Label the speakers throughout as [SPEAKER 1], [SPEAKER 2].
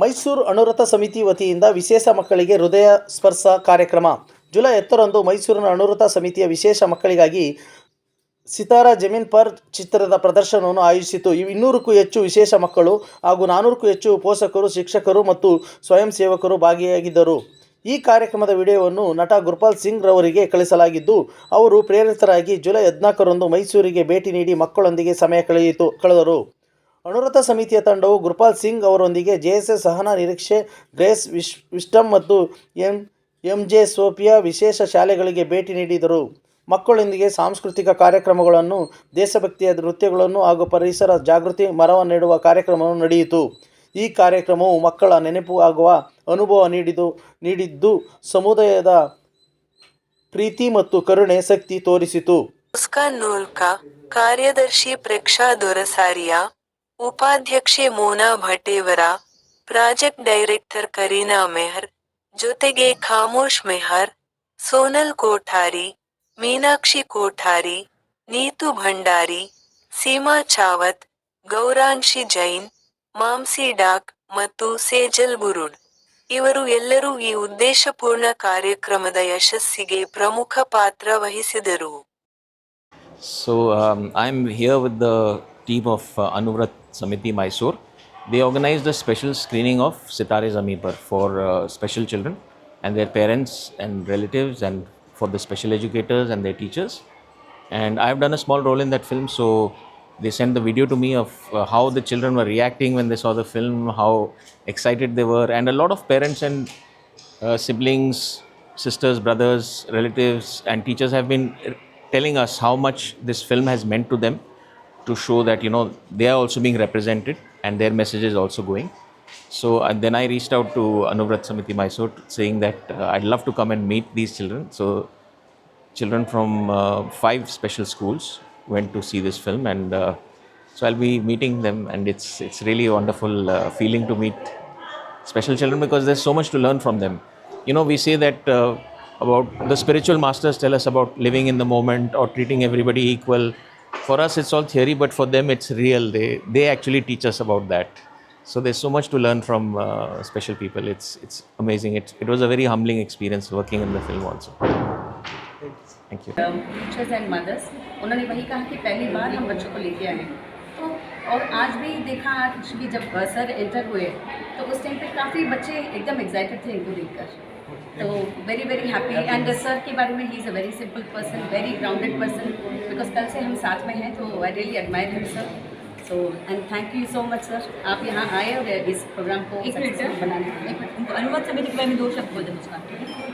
[SPEAKER 1] ಮೈಸೂರು ಅನುರಥ ಸಮಿತಿ ವತಿಯಿಂದ ವಿಶೇಷ ಮಕ್ಕಳಿಗೆ ಹೃದಯ ಸ್ಪರ್ಶ ಕಾರ್ಯಕ್ರಮ. ಜುಲೈ ಹತ್ತರಂದು ಮೈಸೂರಿನ ಅನುರಥ ಸಮಿತಿಯ ವಿಶೇಷ ಮಕ್ಕಳಿಗಾಗಿ ಸಿತಾರಾ ಜಮೀನ್ ಪರ್ ಚಿತ್ರದ ಪ್ರದರ್ಶನವನ್ನು ಆಯೋಜಿಸಿತು ಇನ್ನೂರಕ್ಕೂ ಹೆಚ್ಚು ವಿಶೇಷ ಮಕ್ಕಳು ಹಾಗೂ ನಾನ್ನೂರಕ್ಕೂ ಹೆಚ್ಚು ಪೋಷಕರು, ಶಿಕ್ಷಕರು ಮತ್ತು ಸ್ವಯಂ ಸೇವಕರು ಭಾಗಿಯಾಗಿದ್ದರು. ಈ ಕಾರ್ಯಕ್ರಮದ ವಿಡಿಯೋವನ್ನು ನಟ ಗುರುಪಾಲ್ ಸಿಂಗ್ ರವರಿಗೆ ಕಳಿಸಲಾಗಿದ್ದು, ಅವರು ಪ್ರೇರಿತರಾಗಿ ಜುಲೈ ಹದಿನಾಲ್ಕರಂದು ಮೈಸೂರಿಗೆ ಭೇಟಿ ನೀಡಿ ಮಕ್ಕಳೊಂದಿಗೆ ಸಮಯ ಕಳೆಯಿತು, ಕಳೆದರು. ಅನುರತ ಸಮಿತಿಯ ತಂಡವು ಗುರುಪಾಲ್ ಸಿಂಗ್ ಅವರೊಂದಿಗೆ ಜೆ ಎಸ್ ಸಹನಾ ನಿರೀಕ್ಷೆ, ಗ್ರೇಸ್ ವಿಶ್ ವಿಸ್ಟಮ್ ಮತ್ತು ಎಂ ಎಂ ಜೆ ಸೋಫಿಯಾ ವಿಶೇಷ ಶಾಲೆಗಳಿಗೆ ಭೇಟಿ ನೀಡಿದರು. ಮಕ್ಕಳೊಂದಿಗೆ ಸಾಂಸ್ಕೃತಿಕ ಕಾರ್ಯಕ್ರಮಗಳನ್ನು, ದೇಶಭಕ್ತಿಯ ನೃತ್ಯಗಳನ್ನು ಹಾಗೂ ಪರಿಸರ ಜಾಗೃತಿ ಮರವನ್ನು ನೆಡುವ ಕಾರ್ಯಕ್ರಮವನ್ನು ನಡೆಯಿತು. ಈ ಕಾರ್ಯಕ್ರಮವು ಮಕ್ಕಳ ನೆನಪು ಆಗುವ ಅನುಭವ ನೀಡಿದು, ನೀಡಿದ್ದು ಸಮುದಾಯದ ಪ್ರೀತಿ ಮತ್ತು ಕರುಣೆ ಶಕ್ತಿ ತೋರಿಸಿತು.
[SPEAKER 2] ಕಾರ್ಯದರ್ಶಿ ಪ್ರೇಕ್ಷಾ ದೊರಸಾರಿಯಾ ಉಪಾಧ್ಯಕ್ಷೆ ಮೋನಾ ಭಟೇವರ ಪ್ರಾಜೆಕ್ಟ್ ಡೈರೆಕ್ಟರ್ ಕರೀನಾ ಮೆಹರ್, ಜೊತೆಗೆ ಖಾಮೋಶ್ ಮೆಹರ್, ಸೋನಲ್ ಕೋಠಾರಿ, ಮೀನಾಕ್ಷಿ ಕೋಠಾರಿ, ನೀತು ಭಂಡಾರಿ, ಸೀಮಾ ಚಾವತ್, ಗೌರಾಂಶಿ ಜೈನ್ ಮಾಮ್ಸಿ ಡಾಕ್ ಮತ್ತು ಸೇಜಲ್ ಬುರುಡ್ ಇವರು ಎಲ್ಲರೂ ಈ ಉದ್ದೇಶಪೂರ್ಣ ಕಾರ್ಯಕ್ರಮದ ಯಶಸ್ಸಿಗೆ ಪ್ರಮುಖ ಪಾತ್ರ ವಹಿಸಿದರು.
[SPEAKER 3] So I am here with the team of uh, Anuvrat Samiti Mysore. They organized a special screening of Sitare Zameen Par for uh, special children and their parents and relatives and for the special educators and their teachers. And I've done a small role in that film. So they sent the video to me of uh, how the children were reacting when they saw the film, how excited they were, and a lot of parents and uh, siblings, sisters, brothers, relatives, and teachers have been uh, telling us how much this film has meant to them to show that you know they are also being represented and their message is also going. So and then I reached out to Anuvrat Samiti Mysore saying that uh, I'd love to come and meet these children. So children from uh, five special schools went to see this film and uh, so I'll be meeting them and it's it's really a wonderful uh, feeling to meet special children because there's so much to learn from them. You know, we say that uh, about the spiritual masters tell us about living in the moment or treating everybody equal For us, it's all theory, but for them, it's real. They they actually teach us about that. So there's so much to learn from uh, special people. It's it's amazing. It it was a very humbling experience working in the film also. Thank you.
[SPEAKER 4] Teachers and mothers उन्होंने वही कहा कि पहली बार हम बच्चों को लेके आए तो और आज भी देखा आज भी जब अ, सर एंटर हुए तो उस टाइम पे काफ़ी बच्चे एकदम एक्साइटेड थे इनको देखकर तो very very happy and sir के बारे में ही is a very simple person very grounded person because कल से हम साथ में हैं तो I really admire him sir so and thank you so much sir आप यहाँ आए और इस प्रोग्राम को
[SPEAKER 5] एक मिनट
[SPEAKER 4] बनाने के लिए।
[SPEAKER 5] एक मिनट उनको अनुवाद समिति के बारे में दो शब्द बोल दें मुस्कान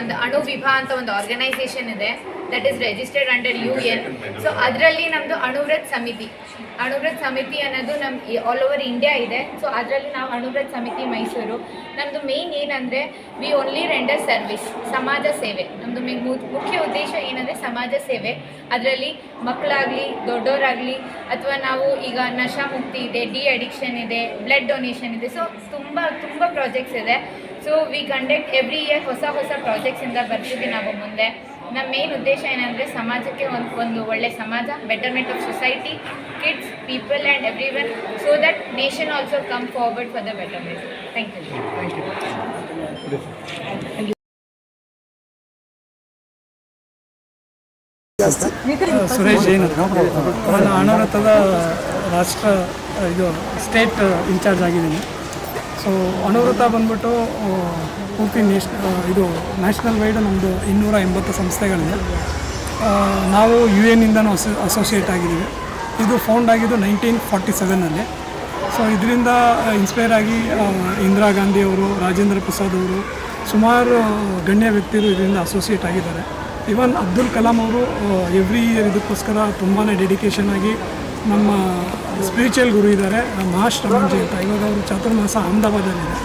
[SPEAKER 6] ಒಂದು ಅಣು ವಿಭಾ ಅಂತ ಒಂದು ಆರ್ಗನೈಸೇಷನ್ ಇದೆ that is registered under U N so ಅದರಲ್ಲಿ ನಮ್ಮದು ಅಣುವ್ರತ್ ಸಮಿತಿ. ಅಣುವ್ರತ್ ಸಮಿತಿ ಅನ್ನೋದು ನಮ್ಮ ಆಲ್ ಓವರ್ ಇಂಡಿಯಾ ಇದೆ. ಸೊ ಅದರಲ್ಲಿ ನಾವು ಅಣುವ್ರತ್ ಸಮಿತಿ ಮೈಸೂರು. ನಮ್ಮದು ಮೇನ್ ಏನಂದರೆ ವಿ ಓನ್ಲಿ ರೆಂಡರ್ ಸರ್ವಿಸ್ ಸಮಾಜ ಸೇವೆ. ನಮ್ಮದು ಮೇ, ಮುಖ್ಯ ಉದ್ದೇಶ ಏನಂದರೆ ಸಮಾಜ ಸೇವೆ. ಅದರಲ್ಲಿ ಮಕ್ಕಳಾಗಲಿ ದೊಡ್ಡವರಾಗಲಿ ಅಥವಾ ನಾವು ಈಗ ನಶಾ ಮುಕ್ತಿ ಇದೆ ಡಿ ಅಡಿಕ್ಷನ್ ಇದೆ ಬ್ಲಡ್ ಡೊನೇಷನ್ ಇದೆ. ಸೊ ತುಂಬ ತುಂಬ ಪ್ರಾಜೆಕ್ಟ್ಸ್ ಇದೆ. So we conduct every year ಹೊಸ ಹೊಸ ಪ್ರಾಜೆಕ್ಟ್ಸಿಂದ ಬರ್ತೀವಿ ನಾವು ಮುಂದೆ. ನಮ್ಮ ಮೇನ್ ಉದ್ದೇಶ ಏನಂದರೆ ಸಮಾಜಕ್ಕೆ ಒಂದು ಒಂದು ಒಳ್ಳೆ ಸಮಾಜ betterment of society kids people and everyone so that nation also come forward for the betterment thank you
[SPEAKER 7] Suresh Jain ಅವನ ನಾನು ಅನಾಹುತದ ರಾಷ್ಟ್ರ ಇದು ಸ್ಟೇಟ್ ಇನ್ಚಾರ್ಜ್ ಆಗಿದ್ದೀನಿ. ಸೊ ಅನುವೃತ ಬಂದ್ಬಿಟ್ಟು ಪೂರ್ತಿ ನೇಷ್ ಇದು ನ್ಯಾಷನಲ್ ವೈಡ್ ನಮ್ಮದು ಇನ್ನೂರ ಎಂಬತ್ತು ಸಂಸ್ಥೆಗಳಿದೆ. ನಾವು ಯು ಎನ್ನಿಂದನೂ ಅಸೋ, ಅಸೋಸಿಯೇಟ್ ಆಗಿದ್ದೀವಿ. ಇದು ಫೌಂಡ್ ಆಗಿದ್ದು ನೈನ್ಟೀನ್ ಫಾರ್ಟಿ ಸೆವೆನಲ್ಲಿ ಸೊ ಇದರಿಂದ ಇನ್ಸ್ಪೈರ್ ಆಗಿ ಇಂದಿರಾ ಗಾಂಧಿ ಅವರು, ರಾಜೇಂದ್ರ ಪ್ರಸಾದ್ ಅವರು, ಸುಮಾರು ಗಣ್ಯ ವ್ಯಕ್ತಿಗಳು ಇದರಿಂದ ಅಸೋಸಿಯೇಟ್ ಆಗಿದ್ದಾರೆ. ಇವನ್ ಅಬ್ದುಲ್ ಕಲಾಂ ಅವರು ಎವ್ರಿ ಇಯರ್ ಇದಕ್ಕೋಸ್ಕರ ತುಂಬಾ ಡೆಡಿಕೇಶನ್ ಆಗಿ ನಮ್ಮ ಸ್ಪಿರಿಚುವಲ್ ಗುರು ಇದ್ದಾರೆ ಮಾಸ್ಟರ್ ರಮಣ್ಜಿ ಅಂತ. ಇವಾಗ ಅವರು ಚಾತುರ್ಮಾಸ ಅಹಮದಾಬಾದಲ್ಲಿದೆ.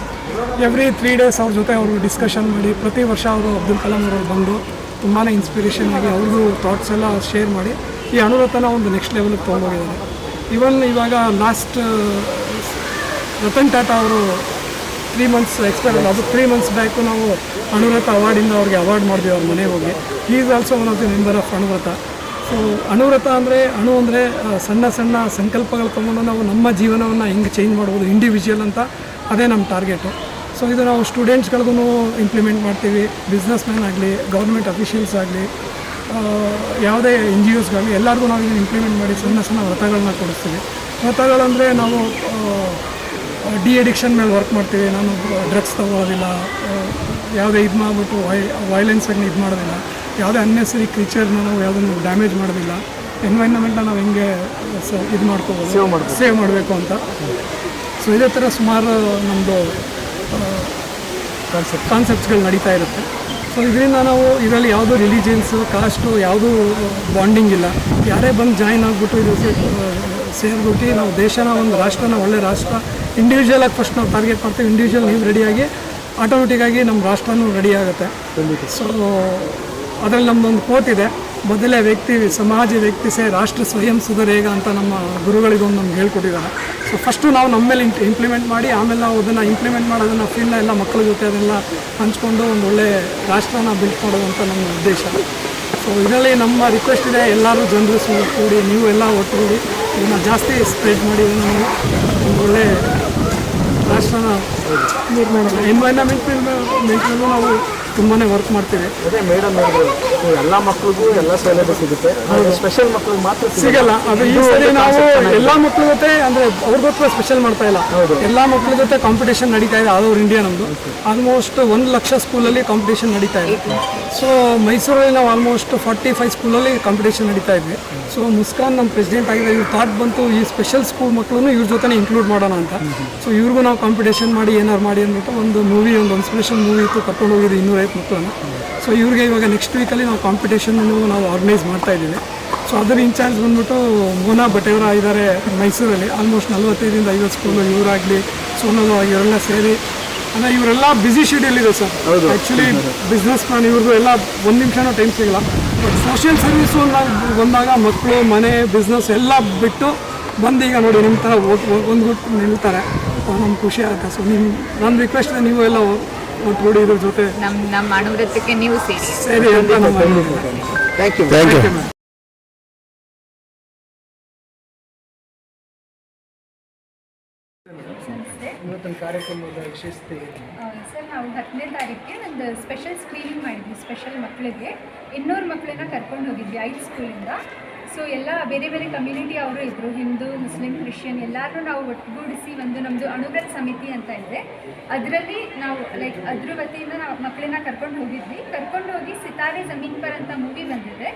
[SPEAKER 7] ಎವ್ರಿ ತ್ರೀ ಡೇಸ್ ಅವ್ರ ಜೊತೆ ಅವರು ಡಿಸ್ಕಷನ್ ಮಾಡಿ, ಪ್ರತಿ ವರ್ಷ ಅವರು ಅಬ್ದುಲ್ ಕಲಾಂ ಅವರು ಬಂದು ತುಂಬಾ ಇನ್ಸ್ಪಿರೇಷನ್ ಆಗಿ ಅವ್ರಿಗೂ ಥಾಟ್ಸ್ ಎಲ್ಲ ಶೇರ್ ಮಾಡಿ, ಈ ಅನುರತನ ಒಂದು ನೆಕ್ಸ್ಟ್ ಲೆವೆಲ್ಗೆ ತೊಗೊಂಡೋಗಿದ್ದಾರೆ. ಇವನ್ ಇವಾಗ ಲಾಸ್ಟ್ ರತನ್ ಟಾಟಾ ಅವರು ತ್ರೀ ಮಂತ್ಸ್ ಎಕ್ಸ್ಪೈರ್ ಅದು ತ್ರೀ ಮಂತ್ಸ್ ಬ್ಯಾಕು ನಾವು ಅನುರತ ಅವಾರ್ಡಿಂದ ಅವ್ರಿಗೆ ಅವಾರ್ಡ್ ಮಾಡಿದ್ವಿ ಅವ್ರ ಮನೆಗೆ ಹೋಗಿ. Is also one of the member of Anuvrat so Anuvrat ಅಂದರೆ ಅಣು ಅಂದರೆ ಸಣ್ಣ ಸಣ್ಣ ಸಂಕಲ್ಪಗಳು ತೊಗೊಂಡು ನಾವು ನಮ್ಮ ಜೀವನವನ್ನು ಹೆಂಗೆ ಚೇಂಜ್ ಮಾಡ್ಬೋದು ಇಂಡಿವಿಜುವಲ್ ಅಂತ ಅದೇ ನಮ್ಮ ಟಾರ್ಗೆಟು ಸೊ ಇದು ನಾವು ಸ್ಟೂಡೆಂಟ್ಸ್ಗಳಿಗೂ ಇಂಪ್ಲಿಮೆಂಟ್ ಮಾಡ್ತೀವಿ. ಬಿಸ್ನೆಸ್ ಮ್ಯಾನ್ ಆಗಲಿ ಗೌರ್ಮೆಂಟ್ ಅಫಿಷಿಯಲ್ಸ್ ಆಗಲಿ ಯಾವುದೇ ಎನ್ ಜಿ ಒಸ್ಗಾಗಲಿ ಎಲ್ಲರಿಗೂ ನಾವು ಇದನ್ನು ಇಂಪ್ಲಿಮೆಂಟ್ ಮಾಡಿ ಸಣ್ಣ ಸಣ್ಣ ವ್ರತಗಳನ್ನ ಕೊಡಿಸ್ತೀವಿ. ವ್ರತಗಳಂದರೆ ನಾವು ಡಿ ಅಡಿಕ್ಷನ್ ಮೇಲೆ ವರ್ಕ್ ಮಾಡ್ತೀವಿ. ನಾನು ಡ್ರಗ್ಸ್ ತಗೊಳ್ಳೋದಿಲ್ಲ ಆ, ಯಾವುದೇ ಇದು ಮಾಡಿಬಿಟ್ಟು ವೈ ವೈಲೆನ್ಸಾಗಿ ಇದು ಮಾಡೋದಿಲ್ಲ ಯಾವುದೇ ಅನ್ನೆಸರಿ ಕ್ರೀಚರ್ನ ನಾವು ಯಾವುದನ್ನು ಡ್ಯಾಮೇಜ್ ಮಾಡೋದಿಲ್ಲ. ಎನ್ವೈರ್ನಮೆಂಟ್ನ ನಾವು ಹೆಂಗೆ ಸ ಇದು ಮಾಡ್ಕೋಬೋದು ಸೇವ್ ಮಾಡಬೇಕು ಸೇವ್ ಮಾಡಬೇಕು ಅಂತ. ಸೊ ಇದೇ ಥರ ಸುಮಾರು ನಮ್ಮದು ಕಾನ್ಸೆಪ್ಟ್ ಕಾನ್ಸೆಪ್ಟ್ಸ್ಗಳು ನಡೀತಾ ಇರುತ್ತೆ. ಸೊ ಇದರಿಂದ ನಾವು ಇದರಲ್ಲಿ ಯಾವುದೂ ರಿಲಿಜಿಯನ್ಸು ಕಾಸ್ಟು ಯಾವುದೂ ಬಾಂಡಿಂಗ್ ಇಲ್ಲ. ಯಾರೇ ಬಂದು ಜಾಯಿನ್ ಆಗಿಬಿಟ್ಟು ಇದು ಸೇರ್ಬಿಟ್ಟು ನಾವು ದೇಶನ ಒಂದು ರಾಷ್ಟ್ರನ ಒಳ್ಳೆ ರಾಷ್ಟ್ರ ಇಂಡಿವಿಜುವಲ್ ಆಗಿ ಫಸ್ಟ್ ನಾವು ಟಾರ್ಗೆಟ್ ಮಾಡ್ತೀವಿ. ಇಂಡಿವಿಜುವಲ್ ನೀವು ರೆಡಿಯಾಗಿ ಆಟೋಮೆಟಿಕ್ಕಾಗಿ ನಮ್ಮ ರಾಷ್ಟ್ರನೂ ರೆಡಿ ಆಗುತ್ತೆ. ಸೊ ಅದರಲ್ಲಿ ನಮ್ಮದೊಂದು ಕೋಟ್ ಇದೆ, ಮೊದಲೇ ವ್ಯಕ್ತಿ ಸಮಾಜ, ವ್ಯಕ್ತಿ ಸೇ ರಾಷ್ಟ್ರ ಸ್ವಯಂ ಸುಧರೇಗ ಅಂತ ನಮ್ಮ ಗುರುಗಳಿಗೊಂದು ನಮ್ಗೆ ಹೇಳ್ಕೊಟ್ಟಿದ್ದಾರೆ. ಸೊ ಫಸ್ಟು ನಾವು ನಮ್ಮ ಮೇಲೆ ಇಂಪ್ಲಿಮೆಂಟ್ ಮಾಡಿ, ಆಮೇಲೆ ನಾವು ಅದನ್ನು ಇಂಪ್ಲಿಮೆಂಟ್ ಮಾಡೋದನ್ನು ಫೀಲ್ನ ಎಲ್ಲ ಮಕ್ಕಳ ಜೊತೆ ಅದೆಲ್ಲ ಹಂಚ್ಕೊಂಡು ಒಂದು ಒಳ್ಳೆ ರಾಷ್ಟ್ರನ ಬಿಲ್ಟ್ ಮಾಡೋದು ಅಂತ ನಮ್ಮ ಉದ್ದೇಶ. ಸೊ ಇದರಲ್ಲಿ ನಮ್ಮ ರಿಕ್ವೆಸ್ಟ್ ಇದೆ, ಎಲ್ಲರೂ ಜನರು ಕೂಡಿ ನೀವು ಎಲ್ಲ ಒಟ್ಟುಗೂಡಿ ಇದನ್ನು ಜಾಸ್ತಿ ಸ್ಪ್ರೆಡ್ ಮಾಡಿ, ಇದನ್ನು ನಾವು ಒಂದು ಒಳ್ಳೆ ರಾಷ್ಟ್ರನ ನಿರ್ಮಾಣ ಮೇಲೆ ನಾವು ತುಂಬಾ ವರ್ಕ್ ಮಾಡ್ತೀವಿ.
[SPEAKER 1] ಅದೇ ಮೇಡಮ್ ಹೇಳಿದ್ರು. ಎಲ್ಲ ಮಕ್ಕಳಿಗೂ ಎಲ್ಲ ಸೌಲಭ್ಯ ಸಿಗುತ್ತೆ. ಸ್ಪೆಷಲ್ ಮಕ್ಕಳಿಗೆ ಮಾತ್ರ
[SPEAKER 7] ಸಿಗಲ್ಲ. ಅದು ಈ ಸರಿ ನಾವು ಎಲ್ಲ ಮಕ್ಕಳ ಜೊತೆ ಅಂದ್ರೆ ಅವ್ರಿಗೋಸ್ಕರ ಸ್ಪೆಷಲ್ ಮಾಡ್ತಾ ಇಲ್ಲ. ಎಲ್ಲ ಮಕ್ಕಳ ಜೊತೆ ಕಾಂಪಿಟೇಷನ್ ನಡೀತಾ ಇದೆ. ಆಲ್ ಓವರ್ ಇಂಡಿಯಾ ನಮ್ದು. ಆಲ್ಮೋಸ್ಟ್ ಒಂದು ಲಕ್ಷ ಸ್ಕೂಲಲ್ಲಿ ಕಾಂಪಿಟೇಷನ್ ನಡೀತಾ ಇದೆ. ಸೊ ಮೈಸೂರಲ್ಲಿ ನಾವು ಆಲ್ಮೋಸ್ಟ್ ಫಾರ್ಟಿ ಫೈವ್ ಸ್ಕೂಲಲ್ಲಿ ಕಾಂಪಿಟೇಷನ್ ನಡೀತಾ ಇದ್ವಿ ಸೊ ಮುಸ್ಕಾನ್ ನಮ್ಮ ಪ್ರೆಸಿಡೆಂಟ್ ಆಗಿದೆ ಇವ್ರು ಥಾಟ್ ಬಂತು ಈ ಸ್ಪೆಷಲ್ ಸ್ಕೂಲ್ ಮಕ್ಕಳನ್ನು ಇವ್ರ ಜೊತೆ ಇನ್ಕ್ಲೂಡ್ ಮಾಡೋಣ ಅಂತ. ಸೊ ಇವ್ರಿಗೂ ನಾವು ಕಾಂಪಿಟೇಷನ್ ಮಾಡಿ ಏನಾರು ಮಾಡಿ ಅಂದ್ಬಿಟ್ಟು ಒಂದು ಮೂವಿ ಒಂದು ಇನ್ಸ್ಪಿರೇಷನ್ ಮೂವಿ ಇತ್ತು ಕರ್ಕೊಂಡು ಹೋಗಿದ್ದು ಇನ್ನೂರೈವತ್ತು ಮೊತ್ತವನ್ನು ಸೊ ಇವ್ರಿಗೆ ಇವಾಗ ನೆಕ್ಸ್ಟ್ ವೀಕಲ್ಲಿ ನಾವು ಕಾಂಪಿಟೇಷನ್ನು ನಾವು ಆರ್ಗನೈಸ್ ಮಾಡ್ತಾ ಇದ್ದೀವಿ. ಸೊ ಅದರ ಇನ್ಚಾರ್ಜ್ ಬಂದ್ಬಿಟ್ಟು ಮೋನಾ ಬಟೇವರ ಇದ್ದಾರೆ ಮೈಸೂರಲ್ಲಿ. ಆಲ್ಮೋಸ್ಟ್ ನಲ್ವತ್ತೈದರಿಂದ ಐವತ್ತು ಸ್ಕೂಲು ಇವರಾಗಲಿ ಸೋನಲ್ಲು ಇವರೆಲ್ಲ ಸೇರಿ. ಅಂದರೆ ಇವರೆಲ್ಲ ಬ್ಯುಸಿ ಶೆಡ್ಯೂಲ್ ಇದೆ ಸರ್. ಆ್ಯಕ್ಚುಲಿ ಬಿಸ್ನೆಸ್ ಮ್ಯಾನ್ ಇವ್ರದ್ದು ಎಲ್ಲ ಒಂದು ನಿಮಿಷನೂ ಟೈಮ್ ಸಿಗಲ್ಲ. ಬಟ್ ಸೋಷಿಯಲ್ ಸರ್ವಿಸು ಬಂದಾಗ ಮಕ್ಕಳು ಮನೆ ಬಿಸ್ನೆಸ್ ಎಲ್ಲ ಬಿಟ್ಟು ಬಂದು ಈಗ ನೋಡಿ ನಿಮ್ಮ ಥರ ಒಂದ್ಗುಟ್ಟು ನಿಲ್ತಾರೆ. ನಮ್ಗೆ ಖುಷಿ ಆಗುತ್ತೆ. ಸೊ ನಿಮ್ಮ ನನ್ನ ರಿಕ್ವೆಸ್ಟ್ ನೀವು ಎಲ್ಲ ಒಟ್ಟುಗೂಡಿ ಇದ್ರ ಜೊತೆ
[SPEAKER 6] ನಮ್ಮ ನಮ್ಮ ಅನುವ್ರತಕ್ಕೆ ನೀವು ಸೇರಿ.
[SPEAKER 7] ಸೇರಿ ಅಂತ ನಮ್ಮ
[SPEAKER 1] ಥ್ಯಾಂಕ್ ಯು ಥ್ಯಾಂಕ್ ಯು ಇವತ್ತಿನ ಕಾರ್ಯಕ್ರಮದ ವಿಶೇಷತೆ
[SPEAKER 8] ಸರ್ ನಾವು ಹತ್ತನೇ ತಾರೀಕಿಗೆ ಒಂದು ಸ್ಪೆಷಲ್ ಸ್ಕ್ರೀನಿಂಗ್ ಮಾಡಿದ್ವಿ ಸ್ಪೆಷಲ್ ಮಕ್ಕಳಿಗೆ ಇನ್ನೂರು ಮಕ್ಕಳನ್ನ ಕರ್ಕೊಂಡು ಹೋಗಿದ್ವಿ ಐದು ಸ್ಕೂಲಿಂದ ಸೊ ಎಲ್ಲ ಬೇರೆ ಬೇರೆ ಕಮ್ಯುನಿಟಿ ಅವರು ಇದ್ದರು ಹಿಂದೂ, ಮುಸ್ಲಿಂ, ಕ್ರಿಶ್ಚಿಯನ್ ಎಲ್ಲರೂ ನಾವು ಒಟ್ಟುಗೂಡಿಸಿ ಒಂದು ನಮ್ಮದು ಅಣುಗಲ್ ಸಮಿತಿ ಅಂತ ಇದೆ. ಅದರಲ್ಲಿ ನಾವು ಲೈಕ್ ಅದ್ರ ವತಿಯಿಂದ ನಾವು ಮಕ್ಕಳನ್ನ ಕರ್ಕೊಂಡು ಹೋಗಿದ್ವಿ. ಕರ್ಕೊಂಡು ಹೋಗಿ ಸಿತಾರೆ ಜಮೀನ್ ಪರ್ ಅಂತ ಮೂವಿ ಬಂದಿದೆ.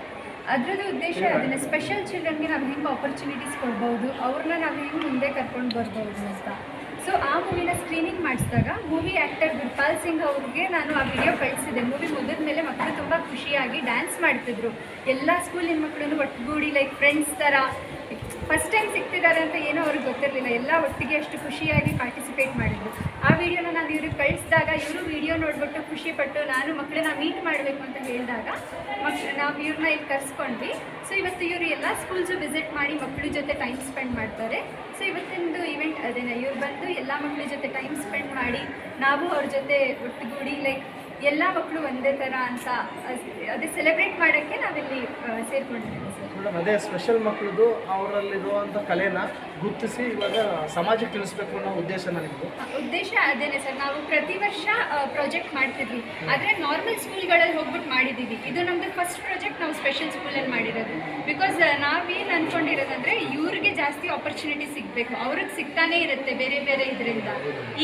[SPEAKER 8] ಅದರದ್ದು ಉದ್ದೇಶ ಅದನ್ನು ಸ್ಪೆಷಲ್ ಚಿಲ್ಡ್ರನ್ಗೆ ನಾವು ಹೆಂಗೆ ಆಪರ್ಚುನಿಟೀಸ್ ಕೊಡ್ಬೋದು ಅವ್ರನ್ನ ನಾವು ಹೆಂಗೆ ಮುಂದೆ ಕರ್ಕೊಂಡು ಬರ್ಬೋದು ಅಂತ. ಸೊ ಆ ಮೂವಿನ ಸ್ಕ್ರೀನಿಂಗ್ ಮಾಡಿಸಿದಾಗ ಮೂವಿ ಆ್ಯಕ್ಟರ್ ಗುರ್ಪಾಲ್ ಸಿಂಗ್ ಅವ್ರಿಗೆ ನಾನು ಆ ವಿಡಿಯೋ ಕಳಿಸಿದೆ ಮೂವಿ ಮುಗಿದ ಮೇಲೆ ಮಕ್ಕಳು ತುಂಬ ಖುಷಿಯಾಗಿ ಡ್ಯಾನ್ಸ್ ಮಾಡ್ತಿದ್ರು. ಎಲ್ಲ ಸ್ಕೂಲಿನ ಮಕ್ಕಳನ್ನು ಒಟ್ಟುಗೂಡಿ ಲೈಕ್ ಫ್ರೆಂಡ್ಸ್ ಥರ ಫಸ್ಟ್ ಟೈಮ್ ಸಿಗ್ತಿದ್ದಾರೆ ಅಂತ ಏನೋ ಅವ್ರಿಗೆ ಗೊತ್ತಿರಲಿಲ್ಲ. ಎಲ್ಲ ಒಟ್ಟಿಗೆ ಅಷ್ಟು ಖುಷಿಯಾಗಿ ಪಾರ್ಟಿಸಿಪೇಟ್ ಮಾಡಿದ್ರು. ಆ ವಿಡಿಯೋನ ನಾನು ಇವ್ರಿಗೆ ಕಳಿಸಿದಾಗ, ಇವರು ವಿಡಿಯೋ ನೋಡಿಬಿಟ್ಟು ಖುಷಿಪಟ್ಟು ನಾನು ಮಕ್ಕಳನ್ನ ಮೀಟ್ ಮಾಡಬೇಕು ಅಂತ ಹೇಳಿದಾಗ, ಮಕ್, ನಾವು ಇವ್ರನ್ನ ಇಲ್ಲಿ ಕರೆಸ್ಕೊಂಡ್ವಿ. ಸೊ ಇವತ್ತು ಇವರು ಎಲ್ಲ ಸ್ಕೂಲ್ಸು ವಿಸಿಟ್ ಮಾಡಿ ಮಕ್ಕಳ ಜೊತೆ ಟೈಮ್ ಸ್ಪೆಂಡ್ ಮಾಡ್ತಾರೆ. ಸೊ ಇವತ್ತಿಂದು ಇವೆಂಟ್ ಅದೇನೆ, ಇವ್ರು ಬಂದು ಎಲ್ಲ ಮಕ್ಕಳ ಜೊತೆ ಟೈಮ್ ಸ್ಪೆಂಡ್ ಮಾಡಿ, ನಾವು ಅವ್ರ ಜೊತೆ ಒಟ್ಟುಗೂಡಿ ಲೈಕ್ ಎಲ್ಲ ಮಕ್ಕಳು ಒಂದೇ ಥರ ಅಂತ, ಅದೇ ಸೆಲೆಬ್ರೇಟ್ ಮಾಡೋಕ್ಕೆ ನಾವಿಲ್ಲಿ ಸೇರ್ಕೊಂಡಿದ್ದೀವಿ. ಸರ್
[SPEAKER 1] ಮೇಡಮ್ ಅದೇ ಸ್ಪೆಷಲ್ ಮಕ್ಕಳದು ಅವರಲ್ಲಿರುವಂಥ ಕಲೆನ ಗುರುತಿಸಿ ಇವಾಗ ಸಮಾಜಕ್ಕೆ ತಿಳಿಸ್ಬೇಕು ಅನ್ನೋ ಉದ್ದೇಶ ನನಗೆ
[SPEAKER 8] ಉದ್ದೇಶ ಅದೇನೆ ಸರ್. ನಾವು ಪ್ರತಿ ವರ್ಷ ಪ್ರಾಜೆಕ್ಟ್ ಮಾಡ್ತಿದ್ವಿ. ಆದರೆ ನಾರ್ಮಲ್ ಸ್ಕೂಲ್ಗಳಲ್ಲಿ ಹೋಗ್ಬಿಟ್ಟು ಮಾಡಿದ್ದೀವಿ ಇದು ನಮ್ಮದು ಫಸ್ಟ್ ಪ್ರಾಜೆಕ್ಟ್ ನಾವು ಸ್ಪೆಷಲ್ ಸ್ಕೂಲಲ್ಲಿ ಮಾಡಿರೋದು. ಬಿಕಾಸ್ ನಾವೇನು ಅಂದ್ಕೊಂಡಿರೋದಂದ್ರೆ ಇವ್ರಿಗೆ ಜಾಸ್ತಿ ಆಪರ್ಚುನಿಟಿ ಸಿಗಬೇಕು. ಅವ್ರಿಗೆ ಸಿಗ್ತಾನೇ ಇರುತ್ತೆ ಬೇರೆ ಬೇರೆ ಇದರಿಂದ.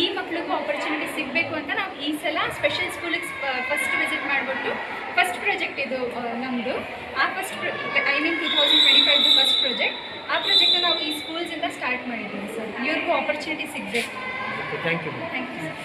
[SPEAKER 8] ಈ ಮಕ್ಳಿಗೂ ಆಪರ್ಚುನಿಟಿ ಸಿಗಬೇಕು ಅಂತ ನಾವು ಈ ಸಲ ಸ್ಪೆಷಲ್ ಸ್ಕೂಲಿಗೆ ಫಸ್ಟ್ ವಿಸಿಟ್ ಮಾಡಿಬಿಟ್ಟು ಫಸ್ಟ್ ಪ್ರಾಜೆಕ್ಟ್ ಇದು ನಮ್ಮದು ಆ first I mean two thousand twenty ಫೈವ್ದು first project ಆ ಪ್ರಾಜೆಕ್ಟ್ನ ನಾವು ಈ ಸ್ಕೂಲ್ಸಿಂದ ಸ್ಟಾರ್ಟ್ ಮಾಡಿದ್ದೀವಿ ಸರ್ ಇವ್ರಿಗೂ ಆಪರ್ಚುನಿಟಿ ಸಿಗಬೇಕು.
[SPEAKER 1] Thank you
[SPEAKER 8] thank you sir